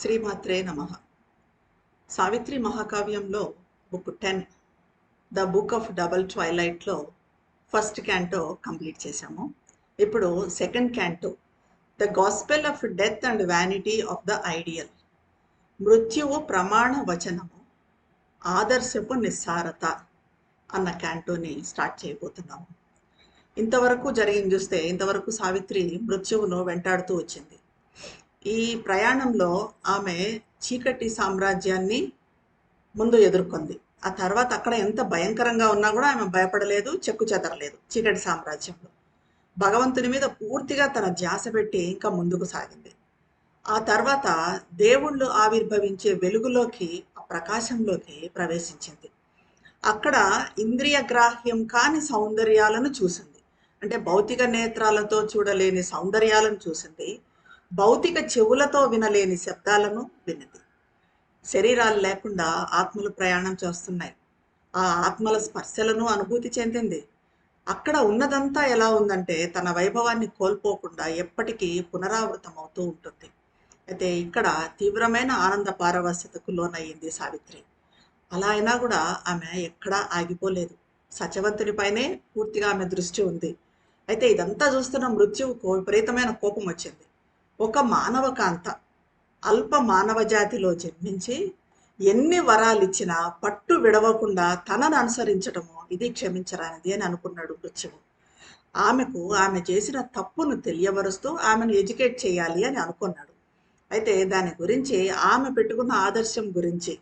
శ్రీమాత్రే నమ. Savitri మహాకావ్యంలో book ten the book of double ట్వైలైట్లో first canto complete చేశాము. ఇప్పుడు second canto the gospel of death and vanity of the ideal మృత్యువు ప్రమాణ వచనము ఆదర్శపు నిస్సారత అన్న క్యాంటోని స్టార్ట్ చేయబోతున్నాము. ఇంతవరకు జరిగింది చూస్తే ఇంతవరకు సావిత్రి మృత్యువును వెంటాడుతూ వచ్చింది. ఈ ప్రయాణంలో ఆమె చీకటి సామ్రాజ్యాన్ని ముందు ఎదుర్కొంది. ఆ తర్వాత అక్కడ ఎంత భయంకరంగా ఉన్నా కూడా ఆమె భయపడలేదు చెక్కు చెదరలేదు చీకటి సామ్రాజ్యంలో. భగవంతుని మీద పూర్తిగా తన ధ్యాస పెట్టి ఇంకా ముందుకు సాగింది. ఆ తర్వాత దేవుళ్ళు ఆవిర్భవించే వెలుగులోకి ఆ ప్రకాశంలోకి ప్రవేశించింది. అక్కడ ఇంద్రియ గ్రాహ్యం కాని సౌందర్యాలను చూసింది. అంటే భౌతిక నేత్రాలతో చూడలేని సౌందర్యాలను చూసింది. భౌతిక చెవులతో వినలేని శబ్దాలను విన్నది. శరీరాలు లేకుండా ఆత్మలు ప్రయాణం చేస్తున్నాయి. ఆ ఆత్మల స్పర్శలను అనుభూతి చెందింది. అక్కడ ఉన్నదంతా ఎలా ఉందంటే తన వైభవాన్ని కోల్పోకుండా ఎప్పటికీ పునరావృతం అవుతూ ఉంటుంది. అయితే ఇక్కడ తీవ్రమైన ఆనంద పారవశ్యతకు లోనయ్యింది సావిత్రి. అలా అయినా కూడా ఆమె ఎక్కడా ఆగిపోలేదు. సత్యవంతునిపైనే పూర్తిగా ఆమె దృష్టి ఉంది. అయితే ఇదంతా చూస్తున్న మృత్యువుకు విపరీతమైన కోపం వచ్చింది. ఒక మానవకాంత అల్ప మానవ జాతిలో జన్మించి ఎన్ని వరాలిచ్చినా పట్టు విడవకుండా తనను అనుసరించడము ఇది క్షమించరానిది అని అనుకున్నాడు మృత్యువు ఆమెకు ఆమె చేసిన తప్పును తెలియబరుస్తూ ఆమెను ఎడ్యుకేట్ చేయాలి అని అనుకున్నాడు. అయితే దాని గురించి ఆమె పెట్టుకున్న ఆదర్శం గురించి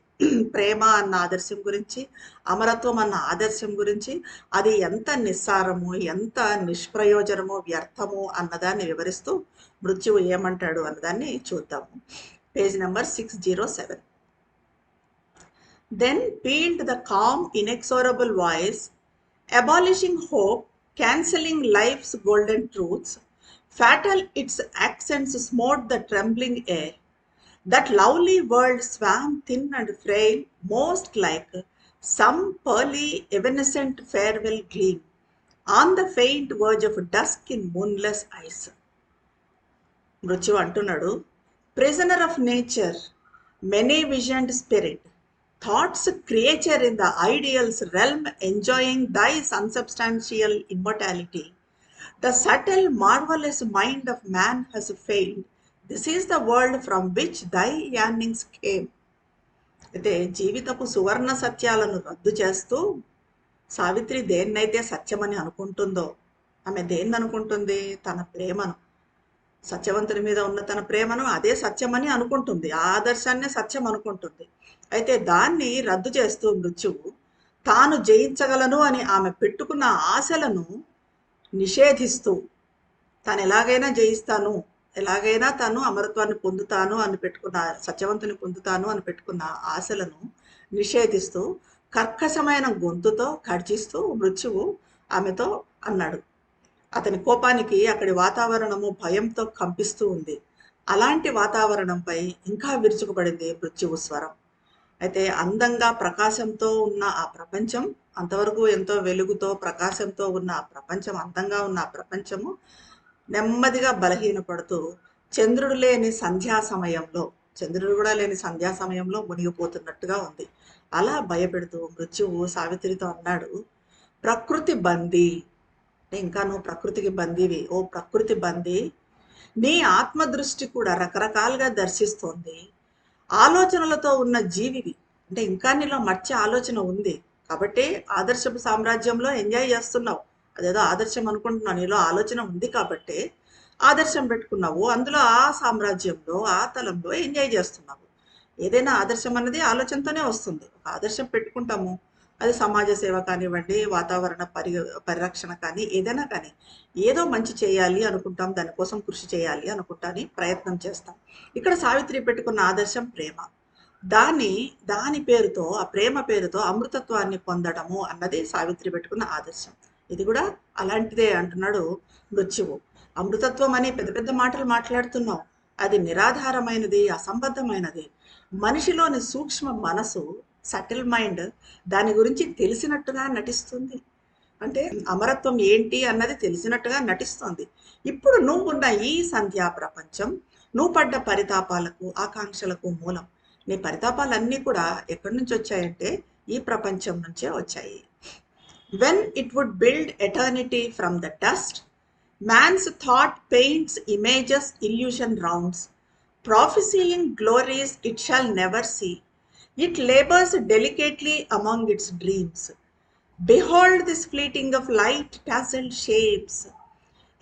ప్రేమ అన్న ఆదర్శం గురించి అమరత్వం అన్న ఆదర్శం గురించి అది ఎంత నిస్సారము ఎంత నిష్ప్రయోజనమో వ్యర్థము అన్నదాన్ని వివరిస్తూ మృత్యువు ఏమంటాడు అన్నదాన్ని చూద్దాము. Page number six zero seven then pealed the calm inexorable voice abolishing hope cancelling life's golden truths fatal its accents smote the trembling air that lovely world swam thin and frail most like some pearly evanescent farewell gleam on the faint verge of dusk in moonless eyes మృత్యు అంటున్నాడు. Prisoner of nature many vision spirit thought's creature in the ideal's realm enjoying thy unsubstantial immortality the subtle marvelous mind of man he's failed this is the world from which thy yearnings came అయితే జీవితపు సువర్ణ సత్యాలను రద్దు చేస్తూ సావిత్రి దేన్నైతే సత్యమని అనుకుంటుందో ఆమె దేన్ని అనుకుంటుంది తన ప్రేమను. సత్యవంతుని మీద ఉన్న తన ప్రేమను అదే సత్యమని అనుకుంటుంది. ఆ ఆదర్శాన్నే సత్యం అనుకుంటుంది. అయితే దాన్ని రద్దు చేస్తూ మృత్యువు తాను జయించగలను అని ఆమె పెట్టుకున్న ఆశలను నిషేధిస్తూ తను ఎలాగైనా జయిస్తాను ఎలాగైనా తను అమరత్వాన్ని పొందుతాను అని పెట్టుకున్న సత్యవంతుని పొందుతాను అని పెట్టుకున్న ఆశలను నిషేధిస్తూ కర్కశమైన గొంతుతో ఖర్చిస్తూ మృత్యువు ఆమెతో అన్నాడు. అతని కోపానికి అక్కడి వాతావరణము భయంతో కంపిస్తూ ఉంది. అలాంటి వాతావరణంపై ఇంకా విరుచుకుపడింది మృత్యువు స్వరం. అయితే అందంగా ప్రకాశంతో ఉన్న ఆ ప్రపంచం అంతవరకు ఎంతో వెలుగుతో ప్రకాశంతో ఉన్న ఆ ప్రపంచం అందంగా ఉన్న ఆ ప్రపంచము నెమ్మదిగా బలహీనపడుతూ చంద్రుడు లేని సంధ్యా సమయంలో చంద్రుడు కూడా లేని సంధ్యా సమయంలో మునిగిపోతున్నట్టుగా ఉంది. అలా భయపెడుతూ మృత్యువు సావిత్రితో అన్నాడు ప్రకృతి బందీ ఇంకా నువ్వు ప్రకృతికి బందీవి ఓ ప్రకృతి బందీ నీ ఆత్మ దృష్టి కూడా రకరకాలుగా దర్శిస్తోంది. ఆలోచనలతో ఉన్న జీవివి. అంటే ఇంకా నీలో మర్చి ఆలోచన ఉంది. కాబట్టి ఆదర్శపు సామ్రాజ్యంలో ఎంజాయ్ చేస్తున్నావు. అదేదో ఆదర్శం అనుకుంటున్నావు. నీలో ఆలోచన ఉంది కాబట్టి ఆదర్శం పెట్టుకున్నావు. అందులో ఆ సామ్రాజ్యంలో ఆ తలంలో ఎంజాయ్ చేస్తున్నావు. ఏదైనా ఆదర్శం అన్నది ఆలోచనతోనే వస్తుంది. ఆదర్శం పెట్టుకుంటాము. అది సమాజ సేవ కానివ్వండి వాతావరణ పరి పరిరక్షణ కానీ ఏదైనా కానీ ఏదో మంచి చేయాలి అనుకుంటాం దానికోసం కృషి చేయాలి అనుకుంటాని ప్రయత్నం చేస్తాం. ఇక్కడ సావిత్రి పెట్టుకున్న ఆదర్శం ప్రేమ. దాని దాని పేరుతో ఆ ప్రేమ పేరుతో అమృతత్వాన్ని పొందడము అన్నది సావిత్రి పెట్టుకున్న ఆదర్శం. ఇది కూడా అలాంటిదే అంటున్నాడు మృత్యువు. అమృతత్వం అని పెద్ద పెద్ద మాటలు మాట్లాడుతున్నాం. అది నిరాధారమైనది అసంబద్ధమైనది. మనిషిలోని సూక్ష్మ మనసు సటిల్ మైండ్ దాని గురించి తెలిసినట్టుగా నటిస్తుంది. అంటే అమరత్వం ఏంటి అన్నది తెలిసినట్టుగా నటిస్తోంది. ఇప్పుడు నువ్వున్న ఈ సంధ్యా ప్రపంచం నువ్వు పడ్డ పరితాపాలకు ఆకాంక్షలకు మూలం. నీ పరితాపాలన్నీ కూడా ఎక్కడి నుంచి వచ్చాయంటే ఈ ప్రపంచం నుంచే వచ్చాయి. When it would build eternity from the dust man's thought paints images illusion rounds prophesying glories it shall never see It labors delicately among its dreams. Behold this fleeting of light tasselled shapes,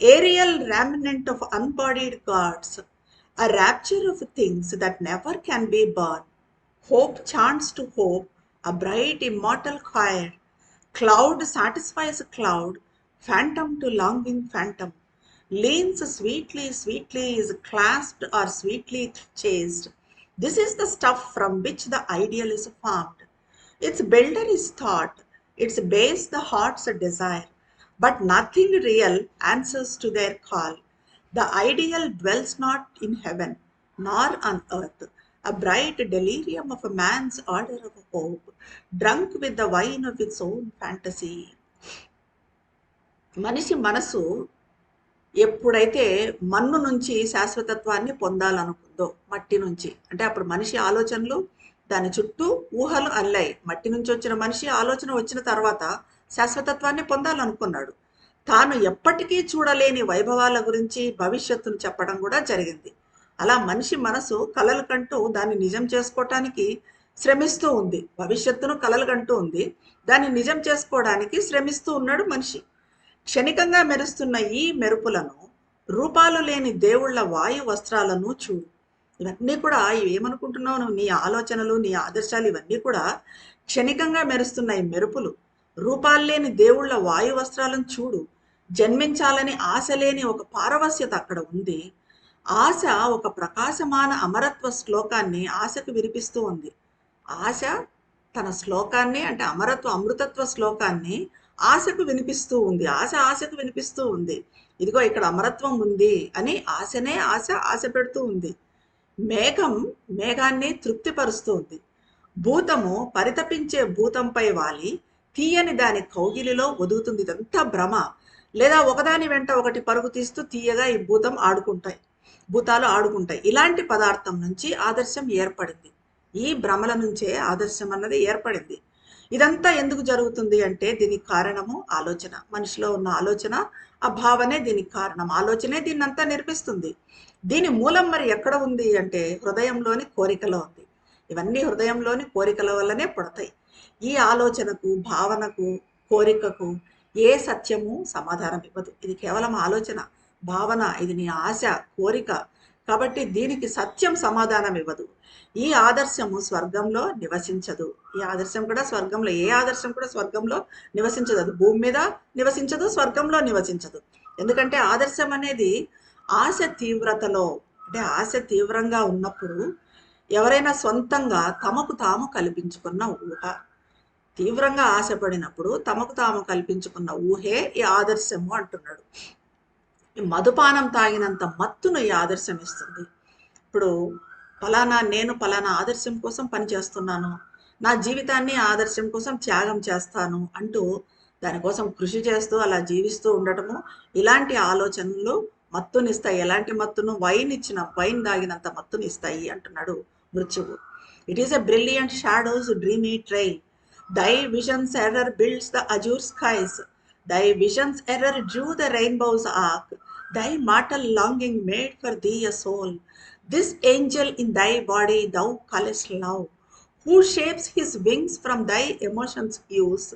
aerial remnant of unbodied gods, a rapture of things that never can be born. Hope chants to hope, a bright immortal choir. Cloud satisfies cloud, phantom to longing phantom leans sweetly, sweetly is clasped or sweetly chased. This is the stuff from which the ideal is formed. Its builder is thought, its base the heart's desire, but nothing real answers to their call. The ideal dwells not in heaven nor on earth, a bright delirium of a man's order of hope, drunk with the wine of its own fantasy. మనిషి మనసు ఎప్పుడైతే మన్ను నుంచి శాశ్వతత్వాన్ని పొందాలనుకుందో మట్టి నుంచి అంటే అప్పుడు మనిషి ఆలోచనలు దాని చుట్టూ ఊహలు అల్లాయి. మట్టి నుంచి వచ్చిన మనిషి ఆలోచన వచ్చిన తర్వాత శాశ్వతత్వాన్ని పొందాలనుకున్నాడు. తాను ఎప్పటికీ చూడలేని వైభవాల గురించి భవిష్యత్తును చెప్పడం కూడా జరిగింది. అలా మనిషి మనసు కలలు కంటూ దాన్ని నిజం చేసుకోవటానికి శ్రమిస్తూ ఉంది. భవిష్యత్తును కలలు కంటూ ఉంది. దాన్ని నిజం చేసుకోవడానికి శ్రమిస్తూ ఉన్నాడు మనిషి. క్షణికంగా మెరుస్తున్న ఈ మెరుపులను రూపాలు లేని దేవుళ్ళ వాయు వస్త్రాలను చూడు ఇవన్నీ కూడా ఏమనుకుంటున్నావు? నీ ఆలోచనలు నీ ఆదర్శాలు ఇవన్నీ కూడా క్షణికంగా మెరుస్తున్న ఈ మెరుపులు. రూపాలు లేని దేవుళ్ళ వాయు వస్త్రాలను చూడు. జన్మించాలని ఆశ లేని ఒక పారవస్యత అక్కడ ఉంది. ఆశ ఒక ప్రకాశమాన అమరత్వ శ్లోకాన్ని ఆశకు వినిపిస్తూ ఉంది. ఆశ తన శ్లోకాన్ని అంటే అమరత్వ అమృతత్వ శ్లోకాన్ని ఆశకు వినిపిస్తూ ఉంది. ఆశ ఆశకు వినిపిస్తూ ఉంది. ఇదిగో ఇక్కడ అమరత్వం ఉంది అని ఆశనే ఆశ ఆశ పెడుతూ ఉంది. మేఘం మేఘాన్ని తృప్తిపరుస్తూ ఉంది భూతము పరితపించే భూతంపై వాలి తీయని దాని కౌగిలిలో ఒదుగుతుంది. ఇదంతా భ్రమ. లేదా ఒకదాని వెంట ఒకటి పరుగు తీస్తూ తీయగా ఈ భూతం ఆడుకుంటాయి. భూతాలు ఆడుకుంటాయి. ఇలాంటి పదార్థం నుంచి ఆదర్శం ఏర్పడింది. ఈ భ్రమల నుంచే ఆదర్శం అన్నది ఏర్పడింది. ఇదంతా ఎందుకు జరుగుతుంది అంటే దీనికి కారణము ఆలోచన. మనిషిలో ఉన్న ఆలోచన ఆ భావనే దీనికి కారణం. ఆలోచనే దీన్ని అంతా నిర్మిస్తుంది దీని మూలం మరి ఎక్కడ ఉంది అంటే హృదయంలోని కోరికలో ఉంది. ఇవన్నీ హృదయంలోని కోరికల వల్లనే పుడతాయి. ఈ ఆలోచనకు భావనకు కోరికకు ఏ సత్యము సమాధానం ఇవ్వదు. ఇది కేవలం ఆలోచన భావన ఇది నీ ఆశ కోరిక కాబట్టి దీనికి సత్యం సమాధానం ఇవ్వదు. ఈ ఆదర్శము స్వర్గంలో నివసించదు. ఈ ఆదర్శం కూడా స్వర్గంలో ఏ ఆదర్శం కూడా స్వర్గంలో నివసించదు. అది భూమి మీద నివసించదు స్వర్గంలో నివసించదు. ఎందుకంటే ఆదర్శం అనేది ఆశ తీవ్రతలో అంటే ఆశ తీవ్రంగా ఉన్నప్పుడు ఎవరైనా సొంతంగా తమకు తాము కల్పించుకున్న ఊహ. తీవ్రంగా ఆశపడినప్పుడు తమకు తాము కల్పించుకున్న ఊహే ఈ ఆదర్శము అంటున్నాడు. మధుపానం తాగినంత మత్తును ఈ ఆదర్శం ఇస్తుంది. ఇప్పుడు ఫలానా నేను ఫలానా ఆదర్శం కోసం పనిచేస్తున్నాను నా జీవితాన్ని ఆదర్శం కోసం త్యాగం చేస్తాను అంటూ దానికోసం కృషి చేస్తూ అలా జీవిస్తూ ఉండటము ఇలాంటి ఆలోచనలు మత్తునిస్తాయి. ఎలాంటి మత్తును? వైన్ ఇచ్చిన వైన్ దాగినంత మత్తునిస్తాయి అంటున్నాడు మృత్యువు. It is a brilliant shadow's dreamy trail thy vision's error builds the azure skies Thy vision's error drew the rainbow's arc. Thy mortal longing made for thee a soul. This angel in thy body thou callest love, who shapes his wings from thy emotions' hues.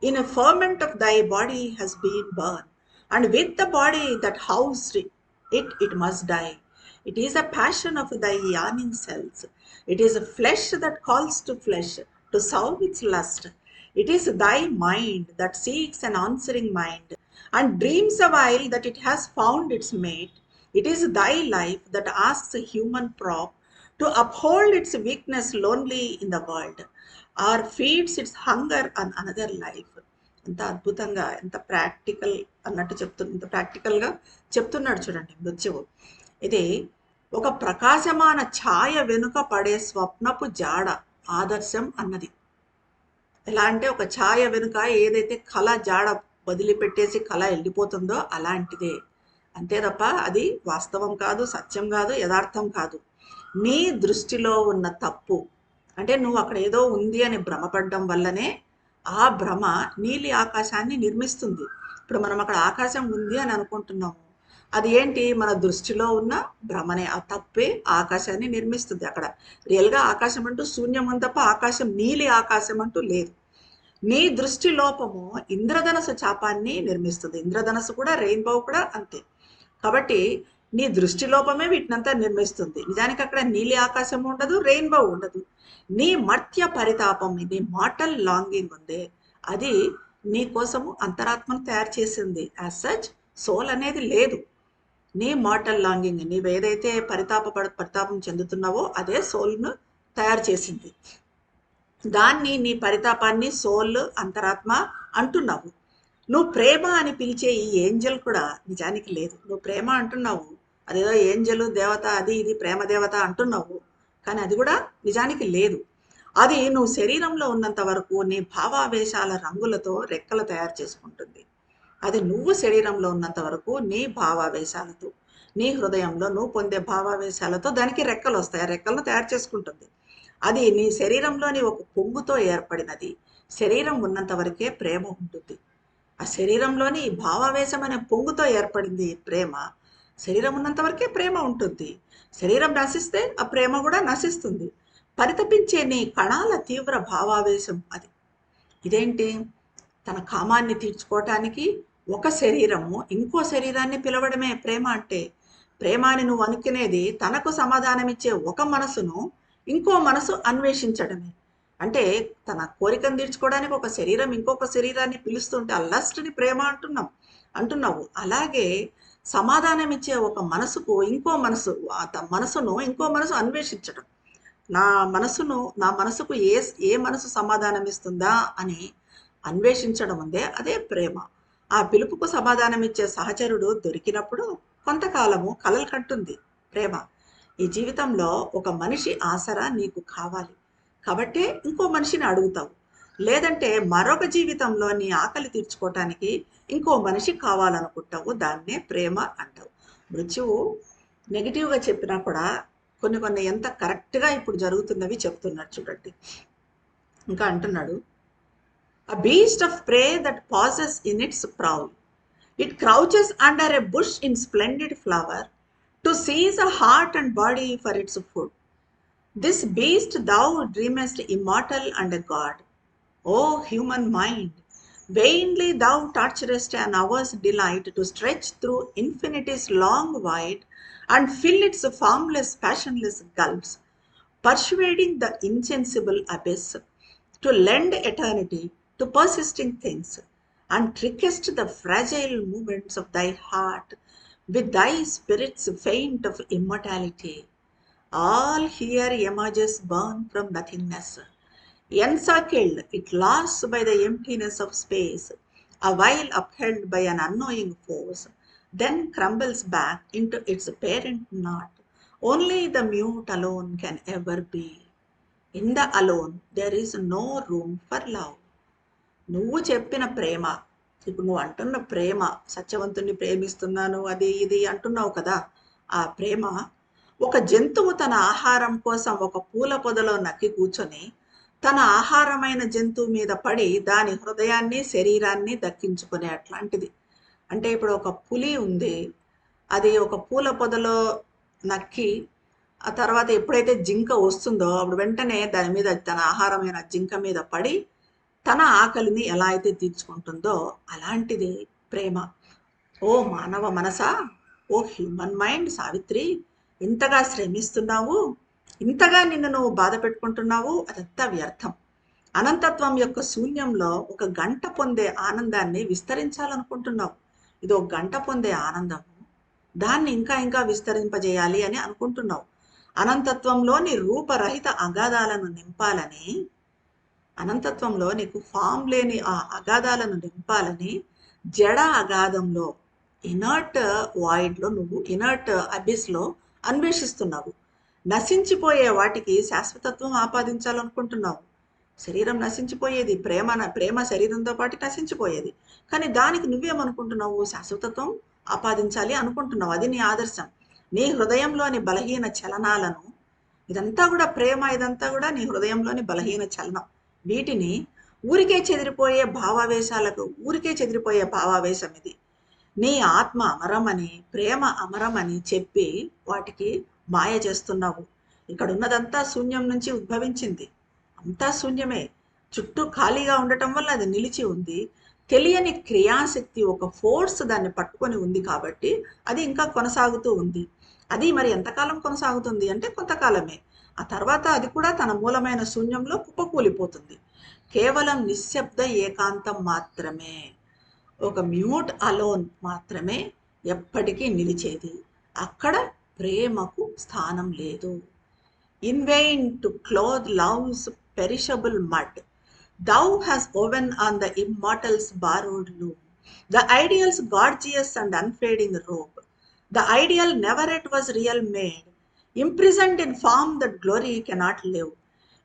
In a ferment of thy body has been born, and with the body that housed it, it must die. It is a passion of thy yawning cells. It is a flesh that calls to flesh to solve its lust. It is thy mind that seeks an answering mind and dreams a while that it has found its mate it is thy life that asks human prop to uphold its weakness lonely in the world or feeds its hunger on another life ఎంత అద్భుతంగా ఎంత practical అన్నట్టు చెప్తు ఎంత ప్రాక్టికల్గా చెప్తున్నాడు చూడండి మృత్యువు. ఇది ఒక ప్రకాశమాన ఛాయ వెనుక పడే స్వప్నపు జాడ ఆదర్శం అన్నది. ఎలా అంటే ఒక ఛాయ వెనుక ఏదైతే కళ జాడ వదిలిపెట్టేసి కళ వెళ్ళిపోతుందో అలాంటిదే. అంతే తప్ప అది వాస్తవం కాదు సత్యం కాదు యథార్థం కాదు. నీ దృష్టిలో ఉన్న తప్పు అంటే నువ్వు అక్కడ ఏదో ఉంది అని భ్రమపడడం వల్లనే ఆ భ్రమ నీలి ఆకాశాన్ని నిర్మిస్తుంది. ఇప్పుడు మనం అక్కడ ఆకాశం ఉంది అని అనుకుంటున్నాము. అది ఏంటి మన దృష్టిలో ఉన్న భ్రమనే ఆ తప్పే ఆకాశాన్ని నిర్మిస్తుంది అక్కడ. రియల్గా ఆకాశం అంటూ శూన్యం తప్ప ఆకాశం నీలి ఆకాశం అంటూ లేదు. నీ దృష్టి లోపము ఇంద్రధనస్సు చాపాన్ని నిర్మిస్తుంది. ఇంద్రధనస్సు కూడా రెయిన్బో కూడా అంతే. కాబట్టి నీ దృష్టి లోపమే వీటినంతా నిర్మిస్తుంది. నిజానికి అక్కడ నీలి ఆకాశం ఉండదు రెయిన్బో ఉండదు. నీ మర్త్య పరితాపం నీ మాటల్ లాంగింగ్ ఉంది అది నీ కోసము అంతరాత్మను తయారు చేసింది. యాజ్ సచ్ సోల్ అనేది లేదు. నీ మార్టల్ లాంగింగ్ నీవు ఏదైతే పరితాప పరితాపం చెందుతున్నావో అదే సోల్ను తయారు చేసింది. దాన్ని నీ పరితాపాన్ని సోల్ అంతరాత్మ అంటున్నావు. నువ్వు ప్రేమ అని పిలిచే ఈ ఏంజల్ కూడా నిజానికి లేదు. నువ్వు ప్రేమ అంటున్నావు. అదేదో ఏంజలు దేవత అది ఇది ప్రేమ దేవత అంటున్నావు. కానీ అది కూడా నిజానికి లేదు. అది నువ్వు శరీరంలో ఉన్నంత వరకు నీ భావావేశాల రంగులతో రెక్కలు తయారు చేసుకుంటుంది. అది నువ్వు శరీరంలో ఉన్నంత వరకు నీ భావావేశాలతో నీ హృదయంలో నువ్వు పొందే భావావేశాలతో దానికి రెక్కలు వస్తాయి. ఆ రెక్కలను తయారు చేసుకుంటుంది. అది నీ శరీరంలోని ఒక పొంగుతో ఏర్పడినది. శరీరం ఉన్నంత వరకే ప్రేమ ఉంటుంది. ఆ శరీరంలోని భావావేశం అనే పొంగుతో ఏర్పడింది ప్రేమ. శరీరం ఉన్నంత వరకే ప్రేమ ఉంటుంది. శరీరం నశిస్తే ఆ ప్రేమ కూడా నశిస్తుంది. పరితపించే నీ కణాల తీవ్ర భావావేశం అది. ఇదేంటి? తన కామాన్ని తీర్చుకోవటానికి ఒక శరీరము ఇంకో శరీరాన్ని పిలవడమే ప్రేమ అంటే ప్రేమ అని నువ్వు అనుకునేది తనకు సమాధానమిచ్చే ఒక మనసును ఇంకో మనసు అన్వేషించడమే. అంటే తన కోరికను తీర్చుకోవడానికి ఒక శరీరం ఇంకొక శరీరాన్ని పిలుస్తుంటే అల్లస్ట్ని ప్రేమ అంటున్నాం అంటున్నావు. అలాగే సమాధానం ఇచ్చే ఒక మనసుకు ఇంకో మనసు ఆ త- మనసును ఇంకో మనసు అన్వేషించడం. నా మనసును నా మనసుకు ఏ ఏ మనసు సమాధానం ఇస్తుందా అని అన్వేషించడం ఉందే అదే ప్రేమ. ఆ పిలుపుకు సమాధానం ఇచ్చే సహచరుడు దొరికినప్పుడు కొంతకాలము కలలు కంటుంది. ప్రేమ ఈ జీవితంలో ఒక మనిషి ఆసరా నీకు కావాలి. కాబట్టే ఇంకో మనిషిని అడుగుతావు. లేదంటే మరొక జీవితంలో నీ ఆకలి తీర్చుకోవటానికి ఇంకో మనిషి కావాలనుకుంటావు. దాన్నే ప్రేమ అంటావు. మృత్యువు నెగిటివ్గా చెప్పినా కూడా కొన్ని కొన్ని ఎంత కరెక్ట్గా ఇప్పుడు జరుగుతున్నవి చెప్తున్నాడు చూడండి. ఇంకా అంటున్నాడు A beast of prey that pauses in its prowl. It crouches under a bush in splendid flower to seize a heart and body for its food. This beast thou dreamest immortal and a god. O human mind, vainly thou torturest an hour's delight to stretch through infinity's long void and fill its formless, passionless gulfs, persuading the insensible abyss to lend eternity to persisting things, and trickest the fragile movements of thy heart with thy spirit's feint of immortality. All here emerges born from nothingness. Encircled, it lost by the emptiness of space, a while upheld by an unknowing force, then crumbles back into its parent knot. Only the mute alone can ever be. In the alone, there is no room for love. నువ్వు చెప్పిన ప్రేమ ఇప్పుడు నువ్వు అంటున్న ప్రేమ సత్యవంతుణ్ణి ప్రేమిస్తున్నాను అది ఇది అంటున్నావు కదా ఆ ప్రేమ ఒక జంతువు తన ఆహారం కోసం ఒక పూల పొదలో నక్కి కూర్చొని తన ఆహారమైన జంతువు మీద పడి దాని హృదయాన్ని శరీరాన్ని దక్కించుకునే అట్లాంటిది. అంటే ఇప్పుడు ఒక పులి ఉంది అది ఒక పూల పొదలో నక్కి ఆ తర్వాత ఎప్పుడైతే జింక వస్తుందో అప్పుడు వెంటనే దాని మీద తన ఆహారమైన జింక మీద పడి తన ఆకలిని ఎలా అయితే తీర్చుకుంటుందో అలాంటిది ప్రేమ. ఓ మానవ మనసా ఓ హ్యూమన్ మైండ్ సావిత్రి ఇంతగా శ్రమిస్తున్నావు ఇంతగా నిన్ను నువ్వు బాధ పెట్టుకుంటున్నావు అదంతా వ్యర్థం. అనంతత్వం యొక్క శూన్యంలో ఒక గంట పొందే ఆనందాన్ని విస్తరించాలనుకుంటున్నావు. ఇది ఒక గంట పొందే ఆనందం. దాన్ని ఇంకా ఇంకా విస్తరింపజేయాలి అని అనుకుంటున్నావు. అనంతత్వంలోని రూపరహిత అగాధాలను నింపాలని అనంతత్వంలో నీకు ఫామ్ లేని ఆ అగాధాలను నింపాలని జడ అగాధంలో ఇనర్ట్ వాయిడ్లో నువ్వు ఇనర్ట్ అబిస్లో అన్వేషిస్తున్నావు. నశించిపోయే వాటికి శాశ్వతత్వం ఆపాదించాలనుకుంటున్నావు. శరీరం నశించిపోయేది ప్రేమ ప్రేమ శరీరంతో పాటు నశించిపోయేది. కానీ దానికి నువ్వేమనుకుంటున్నావు? శాశ్వతత్వం ఆపాదించాలి అనుకుంటున్నావు. అది నీ ఆదర్శం. నీ హృదయంలోని బలహీన చలనాలను ఇదంతా కూడా ప్రేమ ఇదంతా కూడా నీ హృదయంలోని బలహీన చలనం. వీటిని ఊరికే చెదిరిపోయే భావావేశాలకు ఊరికే చెదిరిపోయే భావావేశం ఇది. నీ ఆత్మ అమరమని ప్రేమ అమరమని చెప్పి వాటికి మాయ చేస్తున్నావు. ఇక్కడ ఉన్నదంతా శూన్యం నుంచి ఉద్భవించింది. అంతా శూన్యమే. చుట్టూ ఖాళీగా ఉండటం వల్ల అది నిలిచి ఉంది. తెలియని క్రియాశక్తి ఒక ఫోర్స్ దాన్ని పట్టుకొని ఉంది కాబట్టి అది ఇంకా కొనసాగుతూ ఉంది. అది మరి ఎంతకాలం కొనసాగుతుంది? అంటే కొంతకాలమే. ఆ తర్వాత అది కూడా తన మూలమైన శూన్యంలో కుప్పకూలిపోతుంది. కేవలం నిశ్శబ్ద ఏకాంతం మాత్రమే ఒక మ్యూట్ అలోన్ మాత్రమే ఎప్పటికీ నిలిచేది. అక్కడ ప్రేమకు స్థానం లేదు. In vain to cloth love's perishable mud. Thou has woven on the immortals' borrowed loom. The ideal's gorgeous and unfading robe. The ideal never yet was real made. Imprisoned in form that glory cannot live.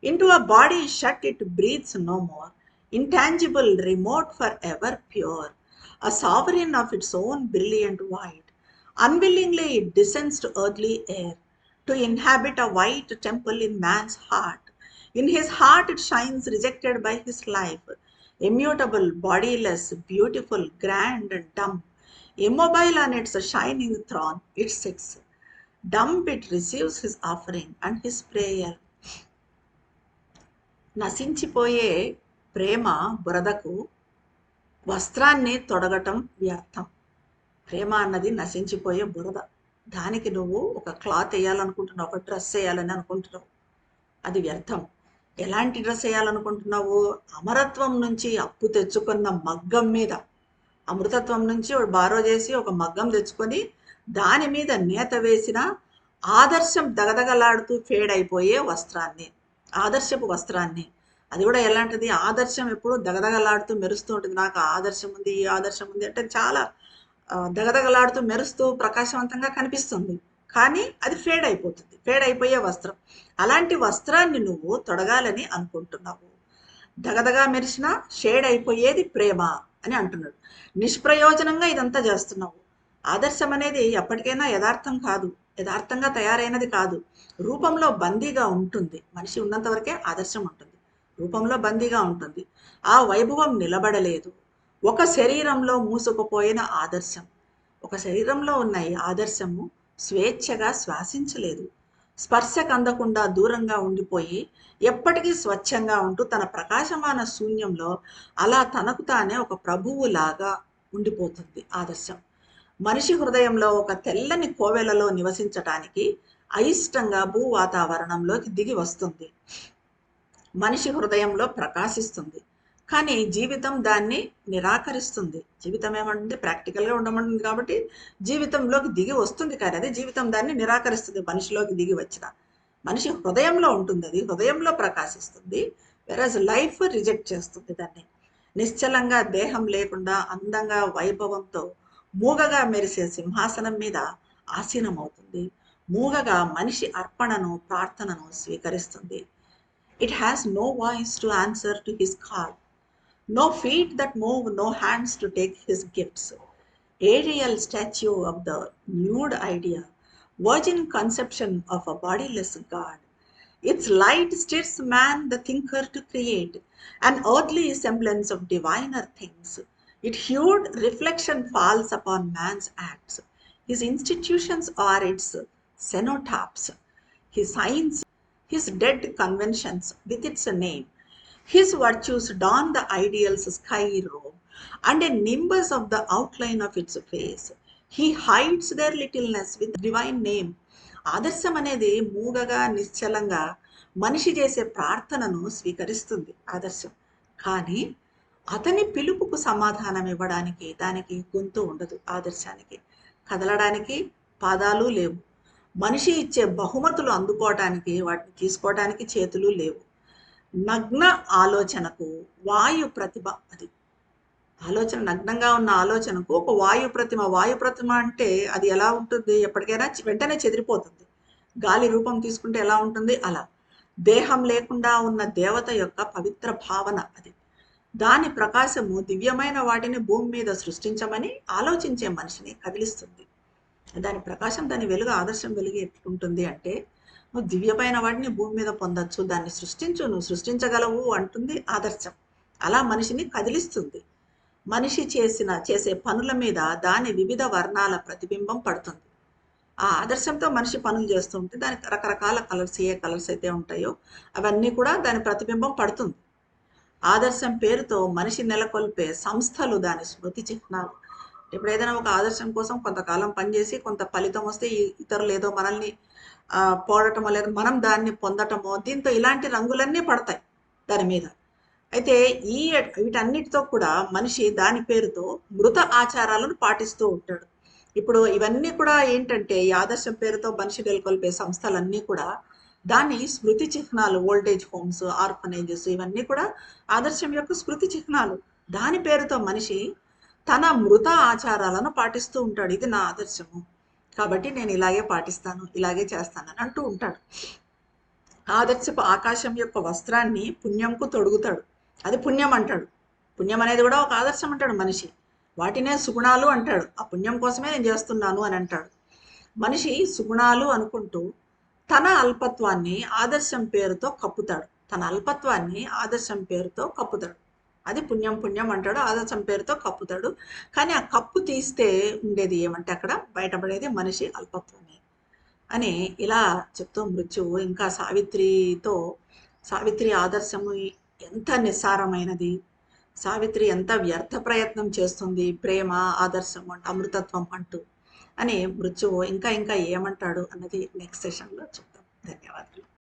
Into a body shut it breathes no more, intangible, remote, forever pure, a sovereign of its own brilliant white. Unwillingly it descends to earthly air, to inhabit a white temple in man's heart. In his heart it shines rejected by his life, immutable, bodiless, beautiful, grand, and dumb. Immobile on its shining throne, it sits. Dumb it receives his offering and his prayer. నశించిపోయే ప్రేమ బురదకు వస్త్రాన్ని తొడగటం వ్యర్థం. ప్రేమ అన్నది నశించిపోయే బురద. దానికి నువ్వు ఒక cloth వేయాలనుకుంటున్నావు ఒక డ్రెస్ వేయాలని అనుకుంటున్నావు. అది వ్యర్థం. ఎలాంటి డ్రెస్ వేయాలనుకుంటున్నావు? అమరత్వం నుంచి అప్పు తెచ్చుకున్న మగ్గం మీద. అమృతత్వం నుంచి ఒక బారో చేసి ఒక మగ్గం తెచ్చుకొని దాని మీద నేత వేసిన ఆదర్శం దగదగలాడుతూ ఫేడ్ అయిపోయే వస్త్రాన్ని ఆదర్శపు వస్త్రాన్ని. అది కూడా ఎలాంటిది? ఆదర్శం ఎప్పుడు దగదగలాడుతూ మెరుస్తూ ఉంటుంది. నాకు ఆదర్శం ఉంది ఈ ఆదర్శం ఉంది అంటే చాలా దగదగలాడుతూ మెరుస్తూ ప్రకాశవంతంగా కనిపిస్తుంది. కానీ అది ఫేడ్ అయిపోతుంది ఫేడ్ అయిపోయే వస్త్రం. అలాంటి వస్త్రాన్ని నువ్వు తొడగాలని అనుకుంటున్నావు. దగదగా మెరిసిన షేడ్ అయిపోయేది ప్రేమ అని అంటున్నాడు. నిష్ప్రయోజనంగా ఇదంతా చేస్తున్నావు. ఆదర్శం అనేది ఎప్పటికైనా యథార్థం కాదు యథార్థంగా తయారైనది కాదు. రూపంలో బందీగా ఉంటుంది. మనిషి ఉన్నంత వరకే ఆదర్శం ఉంటుంది. రూపంలో బందీగా ఉంటుంది. ఆ వైభవం నిలబడలేదు. ఒక శరీరంలో మూసుకుపోయిన ఆదర్శం. ఒక శరీరంలో ఉన్న ఈ ఆదర్శము స్వేచ్ఛగా శ్వాసించలేదు. స్పర్శకు అందకుండా దూరంగా ఉండిపోయి ఎప్పటికీ స్వచ్ఛంగా ఉంటూ తన ప్రకాశమాన శూన్యంలో అలా తనకు తానే ఒక ప్రభువులాగా ఉండిపోతుంది ఆదర్శం. మనిషి హృదయంలో ఒక తెల్లని కోవెలలో నివసించటానికి అయిష్టంగా భూ వాతావరణంలోకి దిగి వస్తుంది. మనిషి హృదయంలో ప్రకాశిస్తుంది. కానీ జీవితం దాన్ని నిరాకరిస్తుంది. జీవితం ఏమంటుంది? ప్రాక్టికల్గా ఉండమంటుంది కాబట్టి జీవితంలోకి దిగి వస్తుంది కానీ అది జీవితం దాన్ని నిరాకరిస్తుంది. మనిషిలోకి దిగి వచ్చిన మనిషి హృదయంలో ఉంటుంది. అది హృదయంలో ప్రకాశిస్తుంది. వెరజ్ లైఫ్ రిజెక్ట్ చేస్తుంది దాన్ని. నిశ్చలంగా దేహం లేకుండా అందంగా వైభవంతో మూగగా మెరిసే సింహాసనం మీద ఆసీనమవుతుంది మూగగా మనిషి అర్పణను ప్రార్థనను స్వీకరిస్తుంది it has no voice to answer to his call no feet that move, no hands to take his gifts. Aerial statue of the nude idea, virgin conception of a bodiless God. Its light stirs man, the thinker, to create an earthly semblance of diviner things. It hued reflection falls upon man's acts. His institutions are its cenotaphs, his signs, his dead conventions with its name. His virtues don the ideal's sky robe, and a nimbus of the outline of its face. He hides their littleness with divine name. ఆదర్శం అనేది మూగగా నిశ్చలంగా మనిషి చేసే ప్రార్థనను స్వీకరిస్తుంది ఆదర్శం కానీ అతని పిలుపుకు సమాధానం ఇవ్వడానికి దానికి గొంతు ఉండదు ఆదర్శానికి. కదలడానికి పాదాలు లేవు. మనిషి ఇచ్చే బహుమతులు అందుకోవటానికి వాటిని తీసుకోవటానికి చేతులు లేవు. నగ్న ఆలోచనకు వాయు ప్రతిభ అది. ఆలోచన నగ్నంగా ఉన్న ఆలోచనకు ఒక వాయు ప్రతిమ వాయు ప్రతిమ అంటే అది ఎలా ఉంటుంది? ఎప్పటికైనా వెంటనే చెదిరిపోతుంది. గాలి రూపం తీసుకుంటే ఎలా ఉంటుంది? అలా. దేహం లేకుండా ఉన్న దేవత యొక్క పవిత్ర భావన అది. దాని ప్రకాశము దివ్యమైన వాటిని భూమి మీద సృష్టించమని ఆలోచించే మనిషిని కదిలిస్తుంది. దాని ప్రకాశం దాని వెలుగు ఆదర్శం వెలుగు ఎట్లుంటుంది అంటే నువ్వు దివ్యమైన వాటిని భూమి మీద పొందొచ్చు దాన్ని సృష్టించు నువ్వు సృష్టించగలవు అంటుంది ఆదర్శం. అలా మనిషిని కదిలిస్తుంది. మనిషి చేసిన చేసే పనుల మీద దాని వివిధ వర్ణాల ప్రతిబింబం పడుతుంది. ఆ ఆదర్శంతో మనిషి పనులు చేస్తూ ఉంటే దానికి రకరకాల కలర్స్ ఏ కలర్స్ అయితే ఉంటాయో అవన్నీ కూడా దాని ప్రతిబింబం పడుతుంది. ఆదర్శం పేరుతో మనిషి నెలకొల్పే సంస్థలు దాని స్మృతి చిహ్నాలు. ఇప్పుడు ఏదైనా ఒక ఆదర్శం కోసం కొంతకాలం పనిచేసి కొంత ఫలితం వస్తే ఇతరులు ఏదో మనల్ని పోడటమో లేదా మనం దాన్ని పొందటమో దీంతో ఇలాంటి రంగులన్నీ పడతాయి దాని మీద. అయితే ఈ వీటన్నిటితో కూడా మనిషి దాని పేరుతో మృత ఆచారాలను పాటిస్తూ ఉంటాడు. ఇప్పుడు ఇవన్నీ కూడా ఏంటంటే ఈ ఆదర్శం పేరుతో మనిషి నెలకొల్పే సంస్థలన్నీ కూడా దాన్ని స్మృతి చిహ్నాలు ఓల్డేజ్ హోమ్స్ ఆర్ఫనేజెస్ ఇవన్నీ కూడా ఆదర్శం యొక్క స్మృతి చిహ్నాలు. దాని పేరుతో మనిషి తన మృత ఆచారాలను పాటిస్తూ ఉంటాడు. ఇది నా ఆదర్శము. కాబట్టి నేను ఇలాగే పాటిస్తాను ఇలాగే చేస్తానని అంటూ ఉంటాడు. ఆదర్శపు ఆకాశం యొక్క వస్త్రాన్ని పుణ్యంకు తొడుగుతాడు. అది పుణ్యం అంటాడు. పుణ్యం అనేది కూడా ఒక ఆదర్శం అంటాడు మనిషి. వాటినే సుగుణాలు అంటాడు. ఆ పుణ్యం కోసమే నేను చేస్తున్నాను అని అంటాడు. మనిషి సుగుణాలు అనుకుంటూ తన అల్పత్వాన్ని ఆదర్శం పేరుతో కప్పుతాడు. తన అల్పత్వాన్ని ఆదర్శం పేరుతో కప్పుతాడు. అది పుణ్యం పుణ్యం అంటాడు ఆదర్శం పేరుతో కప్పుతాడు. కానీ ఆ కప్పు తీస్తే ఉండేది ఏమంటే అక్కడ బయటపడేది మనిషి అల్పత్వమే అని ఇలా చెప్తూ మృత్యువు ఇంకా సావిత్రితో సావిత్రి ఆదర్శము ఎంత నిస్సారమైనది. సావిత్రి ఎంత వ్యర్థ ప్రయత్నం చేస్తుంది ప్రేమ ఆదర్శం అంటూ అమృతత్వం అంటూ. అని మృత్యువు ఇంకా ఇంకా ఏమంటాడు అన్నది నెక్స్ట్ సెషన్లో చెప్తాం. ధన్యవాదాలు.